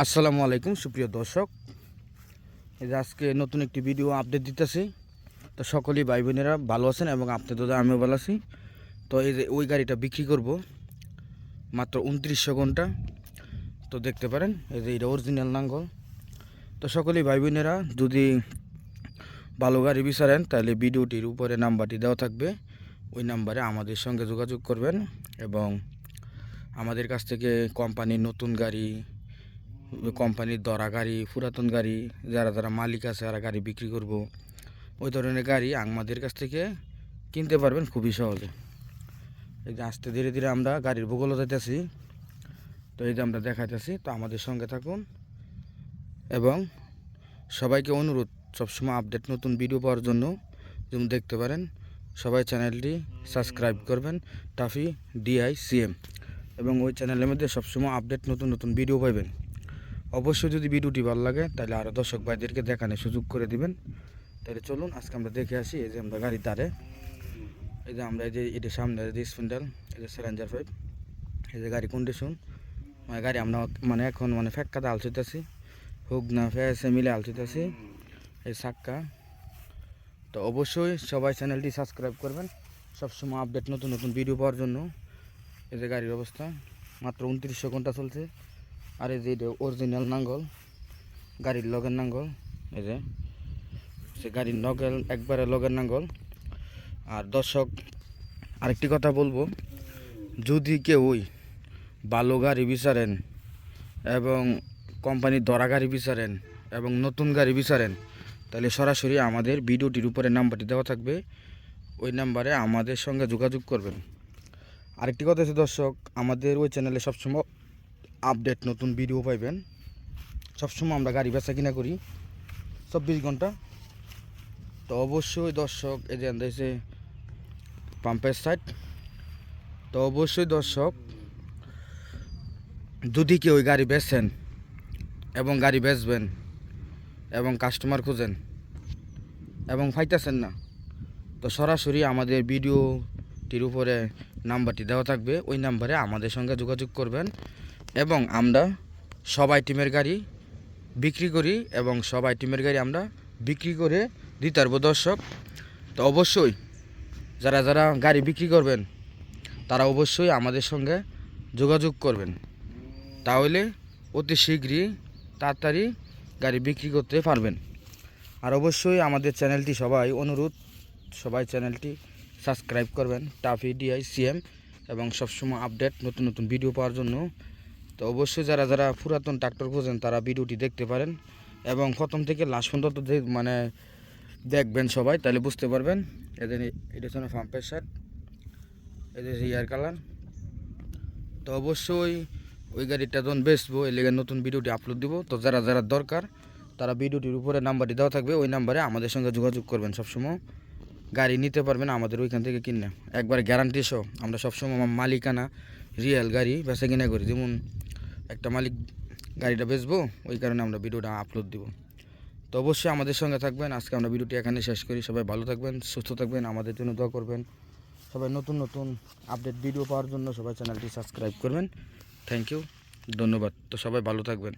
আসসালামু আলাইকুম, সুপ্রিয় দর্শক। আজকে নতুন একটি ভিডিও আপডেট দিতেছি। তো সকলেই ভাই বোনেরা ভালো আছেন এবং আপনি দাদা আমিও ভালো আছি। তো এই যে ওই গাড়িটা বিক্রি করব মাত্র উনত্রিশশো ঘণ্টা। তো দেখতে পারেন, এই যে এটা অরিজিনাল নাঙ্গল। তো সকলেই ভাই বোনেরা, যদি ভালো গাড়ি বিচারেন, তাহলে ভিডিওটির উপরে নাম্বারটি দেওয়া থাকবে। ওই নাম্বারে আমাদের সঙ্গে যোগাযোগ করবেন এবং আমাদের কাছ থেকে কোম্পানির নতুন গাড়ি কোম্পানির দরা গাড়ি, পুরাতন গাড়ি, যারা যারা মালিক আছে যারা গাড়ি বিক্রি করব। ওই ধরনের গাড়ি আমাদের কাছ থেকে কিনতে পারবেন খুবই সহজে। এই যে আস্তে ধীরে ধীরে আমরা গাড়ির ভূগোল যাইতেছি তো এই যে আমরা দেখাইতেছি, তো আমাদের সঙ্গে থাকুন এবং সবাইকে অনুরোধ, সবসময় আপডেট নতুন ভিডিও পাওয়ার জন্য যেমন দেখতে পারেন, সবাই চ্যানেলটি সাবস্ক্রাইব করবেন, টাফি ডিআই সিএম এবং ওই চ্যানেলের মধ্যে সবসময় আপডেট, নতুন নতুন ভিডিও পাইবেন। অবশ্যই যদি ভিডিওটি ভালো লাগে, তাহলে আরও দর্শক ভাইদেরকে দেখানোর সুযোগ করে দিবেন। তাহলে চলুন, আজকে আমরা দেখে আসি এই যে আমরা গাড়ির দ্বারে এই যে আমরা এই যে, এটা সামনে এই যে স্পিন্ডাল এই যে স্যালেঞ্জার পাইপ এই যে গাড়ি কন্ডিশন মানে গাড়ি আমরা মানে এখন মানে ফ্যাক্কাতে আলছিতেছি হুক না ফেসে মিলে আলছিতেছি এই সাক্কা। তো অবশ্যই সবাই চ্যানেলটি সাবস্ক্রাইব করবেন। সবসময় আপডেট নতুন নতুন ভিডিও পাওয়ার জন্য। এই যে গাড়ির অবস্থা। মাত্র উনত্রিশশো ঘণ্টা চলছে। আর এই যে অরিজিনাল নাঙ্গল, গাড়ির লগের নাঙ্গল, এই যে, সে গাড়ির নগেল একবারে লগের নাঙ্গল। আর দর্শক, আরেকটি কথা বলব, যদি কেউই ভালো গাড়ি বিচারেন এবং কোম্পানির দরা গাড়ি বিচারেন এবং নতুন গাড়ি বিচারেন, তাহলে সরাসরি আমাদের ভিডিওটির উপরে নাম্বারটি দেওয়া থাকবে, ওই নাম্বারে আমাদের সঙ্গে যোগাযোগ করবেন। আরেকটি কথা হচ্ছে দর্শক, আমাদের ওই চ্যানেলে সবসময় আপডেট নতুন ভিডিও পাইবেন। সবসময় আমরা গাড়ি বেচা কিনা করি। চব্বিশ ঘণ্টা। তো অবশ্যই দর্শক, এই যে আন্দাইছে পাম্পের সাইড তো অবশ্যই দর্শক, যদি কেউ ওই গাড়ি বেচেন এবং গাড়ি বেচবেন এবং কাস্টমার খুঁজেন এবং ফাইতেছেন না, তো সরাসরি আমাদের ভিডিওটির উপরে নাম্বারটি দেওয়া থাকবে। ওই নাম্বারে আমাদের সঙ্গে যোগাযোগ করবেন। এবং আমরা সবাই টিমের গাড়ি বিক্রি করি এবং সবাই টিমের গাড়ি আমরা বিক্রি করে দিতে পারব দর্শক। তো অবশ্যই যারা যারা গাড়ি বিক্রি করবেন, তারা অবশ্যই আমাদের সঙ্গে যোগাযোগ করবেন। তাহলে অতি শীঘ্রই তাড়াতাড়ি গাড়ি বিক্রি করতে পারবেন। আর অবশ্যই আমাদের চ্যানেলটি সবাই অনুরোধ, সবাই চ্যানেলটি সাবস্ক্রাইব করবেন, টাফি ডিআই সিএম এবং সবসময় আপডেট, নতুন নতুন ভিডিও পাওয়ার জন্য। তো অবশ্যই যারা যারা পুরাতন ট্রাক্টর খোঁজেন, তারা ভিডিওটি দেখতে পারেন এবং প্রথম থেকে লাস্ট পর্যন্ত মানে দেখবেন সবাই, তাহলে বুঝতে পারবেন। এদের এটা হচ্ছে পাম্পের শার্ট এদের ইয়ার কালার তো অবশ্যই ওই গাড়িটা যখন বেচবো এই লেগে নতুন ভিডিওটি আপলোড দিব। তো যারা যারা দরকার, তারা ভিডিওটির উপরে নাম্বারটি দেওয়া থাকবে, ওই নাম্বারে আমাদের সঙ্গে যোগাযোগ করবেন সবসময়। গাড়ি নিতে পারবেন আমাদের ওইখান থেকে কিনে। একবার গ্যারান্টি সহ, আমরা সবসময় মালিকানা রিয়েল গাড়ি বেচা কিনা করি যেমন একটা মালিক গাড়িটা বেচবো, ওই কারণে আমরা ভিডিওটা আপলোড দিব। তো অবশ্যই আমাদের সঙ্গে থাকবেন। আজকে আমরা ভিডিওটি এখানে শেষ করি। সবাই ভালো থাকবেন, সুস্থ থাকবেন, আমাদের জন্য দোয়া করবেন। সবাই নতুন নতুন আপডেট ভিডিও পাওয়ার জন্য সবাই চ্যানেলটি সাবস্ক্রাইব করবেন। থ্যাংক ইউ ধন্যবাদ। তো সবাই ভালো থাকবেন।